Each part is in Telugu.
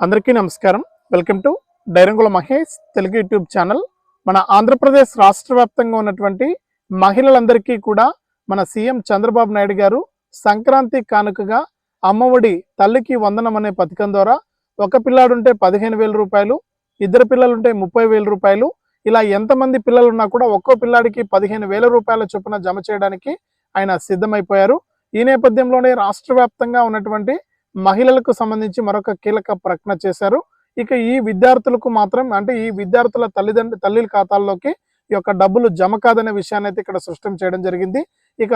అందరికీ నమస్కారం. వెల్కమ్ టు డైరంగుల మహేష్ తెలుగు యూట్యూబ్ ఛానల్. మన ఆంధ్రప్రదేశ్ రాష్ట్ర వ్యాప్తంగా ఉన్నటువంటి మహిళలందరికీ కూడా మన సీఎం చంద్రబాబు నాయుడు గారు సంక్రాంతి కానుకగా అమ్మఒడి తల్లికి వందనం అనే పథకం ద్వారా ఒక పిల్లాడుంటే పదిహేను వేల రూపాయలు ఇద్దరు పిల్లలుంటే ముప్పై వేల రూపాయలు ఇలా ఎంతమంది పిల్లలున్నా కూడా ఒక్కో పిల్లాడికి పదిహేను వేల రూపాయల చొప్పున జమ చేయడానికి ఆయన సిద్ధమైపోయారు. ఈ నేపథ్యంలోనే రాష్ట్ర వ్యాప్తంగా ఉన్నటువంటి మహిళలకు సంబంధించి మరొక కీలక ప్రకటన చేశారు. ఇక ఈ విద్యార్థులకు మాత్రం అంటే ఈ విద్యార్థుల తల్లిదండ్రు తల్లిల ఖాతాల్లోకి ఈ యొక్క డబ్బులు జమ కాదనే విషయాన్ని అయితే ఇక్కడ స్పష్టం చేయడం జరిగింది. ఇక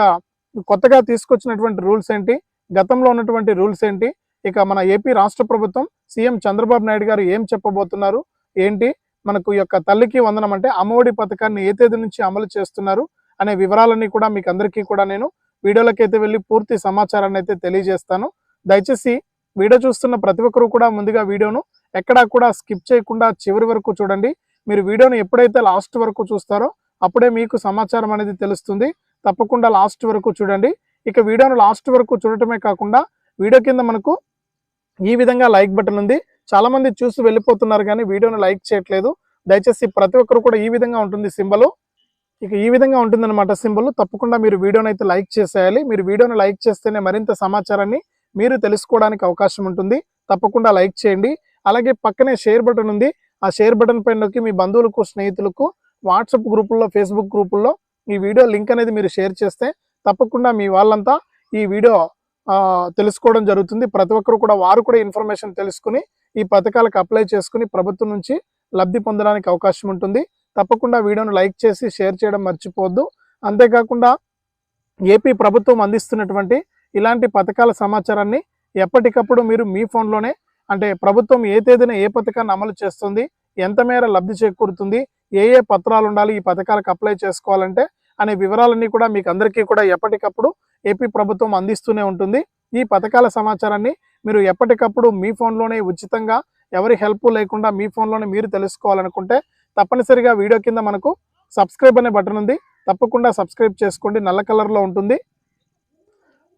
కొత్తగా తీసుకొచ్చినటువంటి రూల్స్ ఏంటి? గతంలో ఉన్నటువంటి రూల్స్ ఏంటి? ఇక మన ఏపీ రాష్ట్ర ప్రభుత్వం సీఎం చంద్రబాబు నాయుడు గారు ఏం చెప్పబోతున్నారు? ఏంటి? మనకు ఈ యొక్క తల్లికి వందనం అంటే అమ్మఒడి పథకాన్ని ఏ తేదీ నుంచి అమలు చేస్తున్నారు? అనే వివరాలన్నీ కూడా మీకు అందరికీ కూడా నేను వీడియోలకైతే వెళ్ళి పూర్తి సమాచారాన్ని అయితే తెలియజేస్తాను. దయచేసి వీడియో చూస్తున్న ప్రతి ఒక్కరు కూడా ముందుగా వీడియోను ఎక్కడా కూడా స్కిప్ చేయకుండా చివరి వరకు చూడండి. మీరు వీడియోను ఎప్పుడైతే లాస్ట్ వరకు చూస్తారో అప్పుడే మీకు సమాచారం అనేది తెలుస్తుంది. తప్పకుండా లాస్ట్ వరకు చూడండి. ఇక వీడియోను లాస్ట్ వరకు చూడటమే కాకుండా వీడియో కింద మనకు ఈ విధంగా లైక్ బటన్ ఉంది. చాలామంది చూసి వెళ్ళిపోతున్నారు కానీ వీడియోను లైక్ చేయట్లేదు. దయచేసి ప్రతి ఒక్కరు కూడా ఈ విధంగా ఉంటుంది సింబల్. ఇక ఈ విధంగా ఉంటుందన్నమాట సింబల్. తప్పకుండా మీరు వీడియోను అయితే లైక్ చేసేయాలి. మీరు వీడియోను లైక్ చేస్తేనే మరింత సమాచారాన్ని మీరు తెలుసుకోవడానికి అవకాశం ఉంటుంది. తప్పకుండా లైక్ చేయండి. అలాగే పక్కనే షేర్ బటన్ ఉంది. ఆ షేర్ బటన్ పైన నొక్కి మీ బంధువులకు స్నేహితులకు వాట్సాప్ గ్రూపుల్లో ఫేస్బుక్ గ్రూపుల్లో ఈ వీడియో లింక్ అనేది మీరు షేర్ చేస్తే తప్పకుండా మీ వాళ్ళంతా ఈ వీడియో తెలుసుకోవడం జరుగుతుంది. ప్రతి ఒక్కరు కూడా వారు కూడా ఇన్ఫర్మేషన్ తెలుసుకుని ఈ పథకాలకు అప్లై చేసుకుని ప్రభుత్వం నుంచి లబ్ధి పొందడానికి అవకాశం ఉంటుంది. తప్పకుండా వీడియోను లైక్ చేసి షేర్ చేయడం మర్చిపోవద్దు. అంతేకాకుండా ఏపీ ప్రభుత్వం అందిస్తున్నటువంటి ఇలాంటి పథకాల సమాచారాన్ని ఎప్పటికప్పుడు మీరు మీ ఫోన్లోనే అంటే ప్రభుత్వం ఏ తేదీన ఏ పథకాన్ని అమలు చేస్తుంది ఎంత మేర లబ్ధి చేకూరుతుంది ఏ ఏ పత్రాలు ఉండాలి ఈ పథకాలకు అప్లై చేసుకోవాలంటే అనే వివరాలన్నీ కూడా మీకు అందరికీ కూడా ఎప్పటికప్పుడు ఏపీ ప్రభుత్వం అందిస్తూనే ఉంటుంది. ఈ పథకాల సమాచారాన్ని మీరు ఎప్పటికప్పుడు మీ ఫోన్లోనే ఉచితంగా ఎవరి హెల్ప్ లేకుండా మీ ఫోన్లోనే మీరు తెలుసుకోవాలనుకుంటే తప్పనిసరిగా వీడియో కింద మనకు సబ్స్క్రైబ్ అనే బటన్ ఉంది. తప్పకుండా సబ్స్క్రైబ్ చేసుకోండి. నల్ల కలర్లో ఉంటుంది.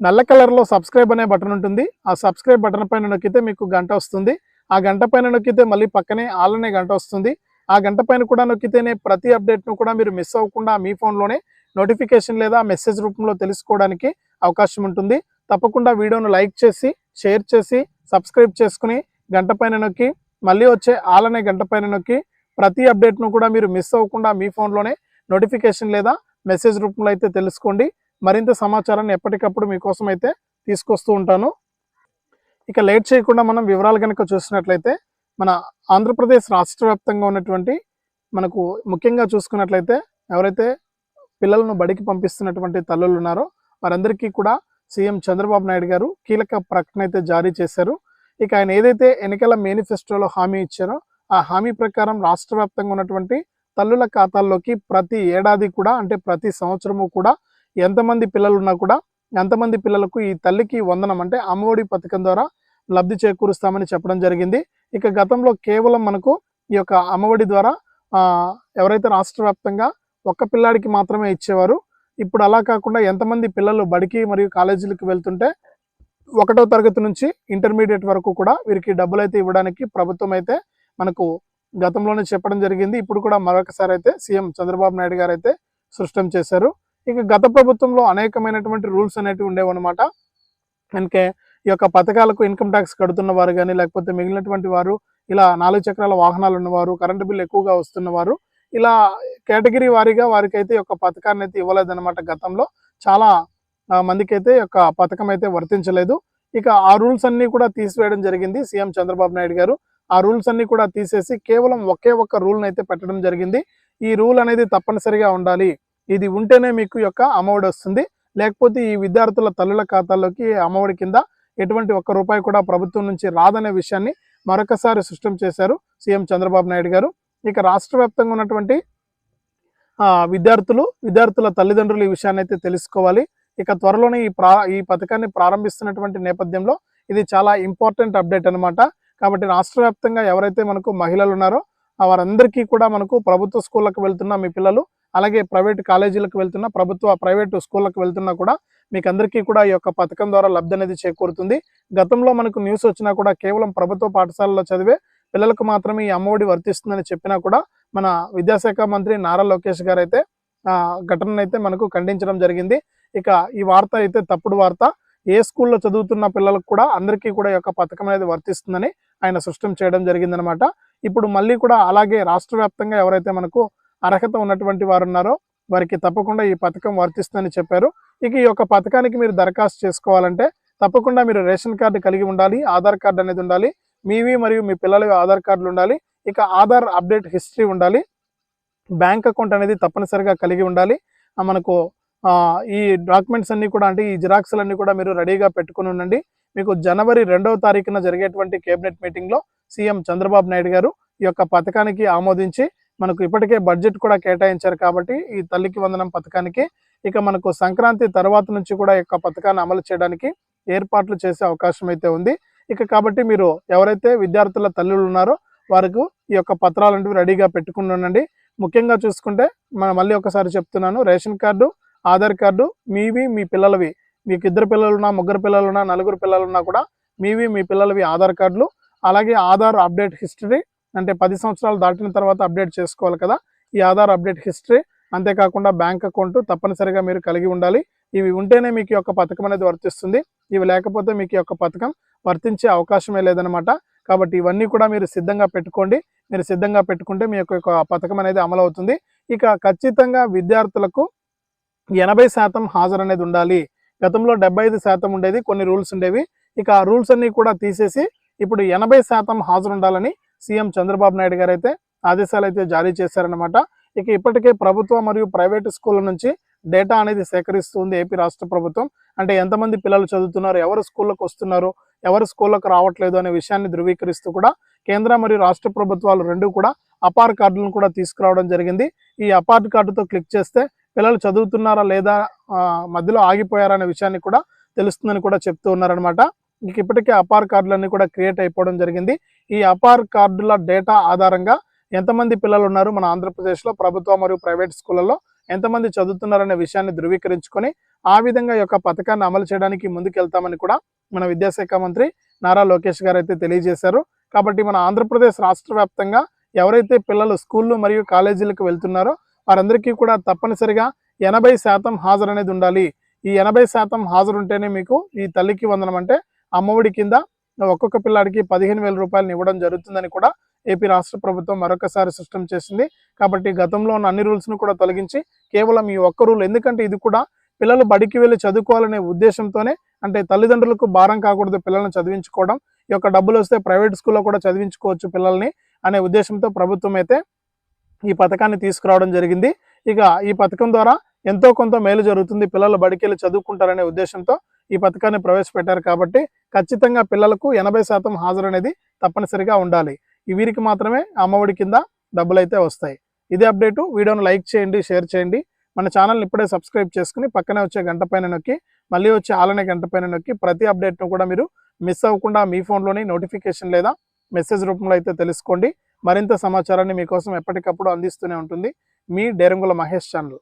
నల్ల కలర్లో సబ్స్క్రైబ్ అనే బటన్ ఉంటుంది. ఆ సబ్స్క్రైబ్ బటన్ పైన నొక్కితే మీకు గంట వస్తుంది. ఆ గంట పైన నొక్కితే మళ్ళీ పక్కనే ఆల్ అనే గంట వస్తుంది. ఆ గంట పైన కూడా నొక్కితేనే ప్రతి అప్డేట్ను కూడా మీరు మిస్ అవ్వకుండా మీ ఫోన్లోనే నోటిఫికేషన్ లేదా మెసేజ్ రూపంలో తెలుసుకోవడానికి అవకాశం ఉంటుంది. తప్పకుండా వీడియోను లైక్ చేసి షేర్ చేసి సబ్స్క్రైబ్ చేసుకుని గంట పైన నొక్కి మళ్ళీ వచ్చే ఆల్ అనే గంట పైన నొక్కి ప్రతి అప్డేట్ను కూడా మీరు మిస్ అవ్వకుండా మీ ఫోన్లోనే నోటిఫికేషన్ లేదా మెసేజ్ రూపంలో అయితే తెలుసుకోండి. మరింత సమాచారాన్ని ఎప్పటికప్పుడు మీకోసం అయితే తీసుకొస్తూ ఉంటాను. ఇక లేట్ చేయకుండా మనం వివరాలు కనుక చూసినట్లయితే మన ఆంధ్రప్రదేశ్ రాష్ట్ర వ్యాప్తంగా ఉన్నటువంటి మనకు ముఖ్యంగా చూసుకున్నట్లయితే ఎవరైతే పిల్లలను బడికి పంపిస్తున్నటువంటి తల్లులు ఉన్నారో వారందరికీ కూడా సీఎం చంద్రబాబు నాయుడు గారు కీలక ప్రకటన అయితే జారీ చేశారు. ఇక ఆయన ఏదైతే ఎన్నికల మేనిఫెస్టోలో హామీ ఇచ్చారో ఆ హామీ ప్రకారం రాష్ట్ర వ్యాప్తంగా ఉన్నటువంటి తల్లుల ఖాతాల్లోకి ప్రతి ఏడాది కూడా అంటే ప్రతి సంవత్సరము కూడా ఎంతమంది పిల్లలు ఉన్నా కూడా ఎంతమంది పిల్లలకు ఈ తల్లికి వందనం అంటే అమ్మఒడి పథకం ద్వారా లబ్ధి చేకూరుస్తామని చెప్పడం జరిగింది. ఇక గతంలో కేవలం మనకు ఈ యొక్క అమ్మఒడి ద్వారా ఎవరైతే రాష్ట్ర వ్యాప్తంగా ఒక్క పిల్లాడికి మాత్రమే ఇచ్చేవారు. ఇప్పుడు అలా కాకుండా ఎంతమంది పిల్లలు బడికి మరియు కాలేజీలకు వెళ్తుంటే ఒకటో తరగతి నుంచి ఇంటర్మీడియట్ వరకు కూడా వీరికి డబ్బులు అయితే ఇవ్వడానికి ప్రభుత్వం అయితే మనకు గతంలోనే చెప్పడం జరిగింది. ఇప్పుడు కూడా మరొకసారి అయితే సీఎం చంద్రబాబు నాయుడు గారు అయితే సృష్టం చేశారు. ఇక గత ప్రభుత్వంలో అనేకమైనటువంటి రూల్స్ అనేటివి ఉండేవన్నమాట. అందుకే ఈ యొక్క పథకాలకు ఇన్కమ్ ట్యాక్స్ కడుతున్న వారు కానీ లేకపోతే మిగిలినటువంటి వారు ఇలా నాలుగు చక్రాల వాహనాలు ఉన్నవారు కరెంటు బిల్లు ఎక్కువగా వస్తున్నవారు ఇలా కేటగిరీ వారీగా వారికి అయితే యొక్క పథకాన్ని అయితే ఇవ్వలేదన్నమాట గతంలో. చాలా మందికి మందికైతే యొక్క పథకం అయితే వర్తించలేదు. ఇక ఆ రూల్స్ అన్ని కూడా తీసివేయడం జరిగింది సీఎం చంద్రబాబు నాయుడు గారు. ఆ రూల్స్ అన్ని కూడా తీసేసి కేవలం ఒకే ఒక్క రూల్ని అయితే పెట్టడం జరిగింది. ఈ రూల్ అనేది తప్పనిసరిగా ఉండాలి. ఇది ఉంటేనే మీకు యొక్క అమ్మఒడి వస్తుంది. లేకపోతే ఈ విద్యార్థుల తల్లుల ఖాతాల్లోకి ఈ కింద ఎటువంటి ఒక్క రూపాయి కూడా ప్రభుత్వం నుంచి రాదనే విషయాన్ని మరొకసారి సృష్టం చేశారు సీఎం చంద్రబాబు నాయుడు గారు. ఇక రాష్ట్ర వ్యాప్తంగా ఉన్నటువంటి విద్యార్థులు విద్యార్థుల తల్లిదండ్రులు ఈ విషయాన్ని అయితే తెలుసుకోవాలి. ఇక త్వరలోనే ఈ ప్రా ఈ పథకాన్ని ప్రారంభిస్తున్నటువంటి నేపథ్యంలో ఇది చాలా ఇంపార్టెంట్ అప్డేట్ అన్నమాట. కాబట్టి రాష్ట్ర వ్యాప్తంగా ఎవరైతే మనకు మహిళలు ఉన్నారో వారందరికీ కూడా మనకు ప్రభుత్వ స్కూళ్ళకు వెళ్తున్న మీ పిల్లలు అలాగే ప్రైవేట్ కాలేజీలకు వెళ్తున్న ప్రభుత్వ ప్రైవేట్ స్కూళ్ళకు వెళ్తున్నా కూడా మీకు అందరికీ కూడా ఈ యొక్క పథకం ద్వారా లబ్ధి అనేది చేకూరుతుంది. గతంలో మనకు న్యూస్ వచ్చినా కూడా కేవలం ప్రభుత్వ పాఠశాలలో చదివే పిల్లలకు మాత్రమే ఈ అమ్మఒడి వర్తిస్తుందని చెప్పినా కూడా మన విద్యాశాఖ మంత్రి నారా లోకేష్ గారు అయితే ఘటన ఘటనను అయితే మనకు ఖండించడం జరిగింది. ఇక ఈ వార్త అయితే తప్పుడు వార్త. ఏ స్కూల్లో చదువుతున్న పిల్లలకు కూడా అందరికీ కూడా ఈ యొక్క పథకం అనేది వర్తిస్తుందని ఆయన స్పష్టం చేయడం జరిగిందనమాట. ఇప్పుడు మళ్ళీ కూడా అలాగే రాష్ట్ర వ్యాప్తంగా ఎవరైతే మనకు అర్హత ఉన్నటువంటి వారు ఉన్నారో వారికి తప్పకుండా ఈ పథకం వర్తిస్తుందని చెప్పారు. ఇక ఈ యొక్క పథకానికి మీరు దరఖాస్తు చేసుకోవాలంటే తప్పకుండా మీరు రేషన్ కార్డు కలిగి ఉండాలి ఆధార్ కార్డు అనేది ఉండాలి మీవి మరియు మీ పిల్లలవి ఆధార్ కార్డులు ఉండాలి ఇక ఆధార్ అప్డేట్ హిస్టరీ ఉండాలి బ్యాంక్ అకౌంట్ అనేది తప్పనిసరిగా కలిగి ఉండాలి. మనకు ఈ డాక్యుమెంట్స్ అన్నీ కూడా అంటే ఈ జిరాక్స్లు అన్నీ కూడా మీరు రెడీగా పెట్టుకుని ఉండండి. మీకు జనవరి రెండవ తారీఖున జరిగేటువంటి కేబినెట్ మీటింగ్లో సీఎం చంద్రబాబు నాయుడు గారు ఈ యొక్క పథకానికి ఆమోదించి మనకు ఇప్పటికే బడ్జెట్ కూడా కేటాయించారు కాబట్టి ఈ తల్లికి వందనం పథకానికి ఇక మనకు సంక్రాంతి తర్వాత నుంచి కూడా ఈ యొక్క పథకాన్ని అమలు చేయడానికి ఏర్పాట్లు చేసే అవకాశం అయితే ఉంది. ఇక కాబట్టి మీరు ఎవరైతే విద్యార్థుల తల్లులు ఉన్నారో వారికి ఈ యొక్క పత్రాలంటివి రెడీగా పెట్టుకుని ఉండండి. ముఖ్యంగా చూసుకుంటే మనం మళ్ళీ ఒకసారి చెప్తున్నాను రేషన్ కార్డు ఆధార్ కార్డు మీవి మీ పిల్లలవి. మీకు ఇద్దరు పిల్లలున్నా ముగ్గురు పిల్లలున్నా నలుగురు పిల్లలున్నా కూడా మీవి మీ పిల్లలవి ఆధార్ కార్డులు. అలాగే ఆధార్ అప్డేట్ హిస్టరీ అంటే పది సంవత్సరాలు దాటిన తర్వాత అప్డేట్ చేసుకోవాలి కదా. ఈ ఆధార్ అప్డేట్ హిస్టరీ అంతేకాకుండా బ్యాంక్ అకౌంట్ తప్పనిసరిగా మీరు కలిగి ఉండాలి. ఇవి ఉంటేనే మీకు యొక్క పథకం అనేది వర్తిస్తుంది. ఇవి లేకపోతే మీకు యొక్క పథకం వర్తించే అవకాశమే లేదనమాట కాబట్టి ఇవన్నీ కూడా మీరు సిద్ధంగా పెట్టుకోండి. మీరు సిద్ధంగా పెట్టుకుంటే మీ యొక్క పథకం అనేది అమలు అవుతుంది. ఇక ఖచ్చితంగా విద్యార్థులకు ఎనభై శాతం హాజరు అనేది ఉండాలి. గతంలో డెబ్బై ఐదు శాతం ఉండేది కొన్ని రూల్స్ ఉండేవి. ఇక ఆ రూల్స్ అన్నీ కూడా తీసేసి ఇప్పుడు ఎనభై శాతం హాజరు ఉండాలని సీఎం చంద్రబాబు నాయుడు గారు అయితే ఆదేశాలు అయితే జారీ చేశారనమాట ఇక ఇప్పటికే ప్రభుత్వ మరియు ప్రైవేటు స్కూళ్ళ నుంచి డేటా అనేది సేకరిస్తుంది ఏపీ రాష్ట్ర ప్రభుత్వం. అంటే ఎంతమంది పిల్లలు చదువుతున్నారు ఎవరు స్కూళ్ళకు వస్తున్నారు ఎవరు స్కూళ్ళకు రావట్లేదు అనే విషయాన్ని ధృవీకరిస్తూ కూడా కేంద్ర మరియు రాష్ట్ర ప్రభుత్వాలు రెండు కూడా అపార్ కార్డులను కూడా తీసుకురావడం జరిగింది. ఈ అపార్ట్ కార్డుతో క్లిక్ చేస్తే పిల్లలు చదువుతున్నారా లేదా మధ్యలో ఆగిపోయారా అనే విషయాన్ని కూడా తెలుస్తుందని కూడా చెప్తూ ఉన్నారనమాట ఇంక ఇప్పటికే అపార్ కార్డులన్నీ కూడా క్రియేట్ అయిపోవడం జరిగింది. ఈ అపార్ కార్డుల డేటా ఆధారంగా ఎంతమంది పిల్లలు ఉన్నారు మన ఆంధ్రప్రదేశ్లో ప్రభుత్వ మరియు ప్రైవేట్ స్కూళ్ళలో ఎంతమంది చదువుతున్నారనే విషయాన్ని ధృవీకరించుకొని ఆ విధంగా ఈ యొక్క పథకాన్ని అమలు చేయడానికి ముందుకెళ్తామని కూడా మన విద్యాశాఖ మంత్రి నారా లోకేష్ గారు అయితే తెలియజేశారు. కాబట్టి మన ఆంధ్రప్రదేశ్ రాష్ట్ర వ్యాప్తంగా ఎవరైతే పిల్లలు స్కూళ్ళు మరియు కాలేజీలకు వెళ్తున్నారో వారందరికీ కూడా తప్పనిసరిగా ఎనభై శాతం హాజరు అనేది ఉండాలి. ఈ ఎనభై శాతం హాజరు ఉంటేనే మీకు ఈ తల్లికి వందనం అంటే అమ్మఒడి కింద ఒక్కొక్క పిల్లాడికి పదిహేను వేల రూపాయలు ఇవ్వడం జరుగుతుందని కూడా ఏపీ రాష్ట్ర ప్రభుత్వం మరొకసారి స్పష్టం చేసింది. కాబట్టి గతంలో ఉన్న అన్ని రూల్స్ను కూడా తొలగించి కేవలం ఈ ఒక్క రూల్ ఎందుకంటే ఇది కూడా పిల్లలు బడికి వెళ్ళి చదువుకోవాలనే ఉద్దేశంతోనే అంటే తల్లిదండ్రులకు భారం కాకూడదు పిల్లల్ని చదివించుకోవడం ఈ యొక్క డబ్బులు వస్తే ప్రైవేట్ స్కూల్లో కూడా చదివించుకోవచ్చు పిల్లల్ని అనే ఉద్దేశంతో ప్రభుత్వం అయితే ఈ పథకాన్ని తీసుకురావడం జరిగింది. ఇక ఈ పథకం ద్వారా ఎంతో కొంత మేలు జరుగుతుంది పిల్లలు బడికి వెళ్ళి చదువుకుంటారనే ఉద్దేశంతో. ఈ పథకాన్ని ప్రవేశపెట్టారు కాబట్టి ఖచ్చితంగా పిల్లలకు ఎనభై శాతం హాజరు అనేది తప్పనిసరిగా ఉండాలి. వీరికి మాత్రమే అమ్మఒడి కింద డబ్బులు అయితే వస్తాయి. ఇదే అప్డేటు. వీడియోను లైక్ చేయండి షేర్ చేయండి. మన ఛానల్ని ఇప్పుడే సబ్స్క్రైబ్ చేసుకుని పక్కనే వచ్చే గంట పైన నొక్కి మళ్ళీ వచ్చే ఆలనే గంట పైన నొక్కి ప్రతి అప్డేట్ను కూడా మీరు మిస్ అవ్వకుండా మీ ఫోన్లోని నోటిఫికేషన్ లేదా మెసేజ్ రూపంలో అయితే తెలుసుకోండి. మరింత సమాచారాన్ని మీకోసం ఎప్పటికప్పుడు అందిస్తూనే ఉంటుంది. మీ డేరంగుల మహేష్ ఛానల్.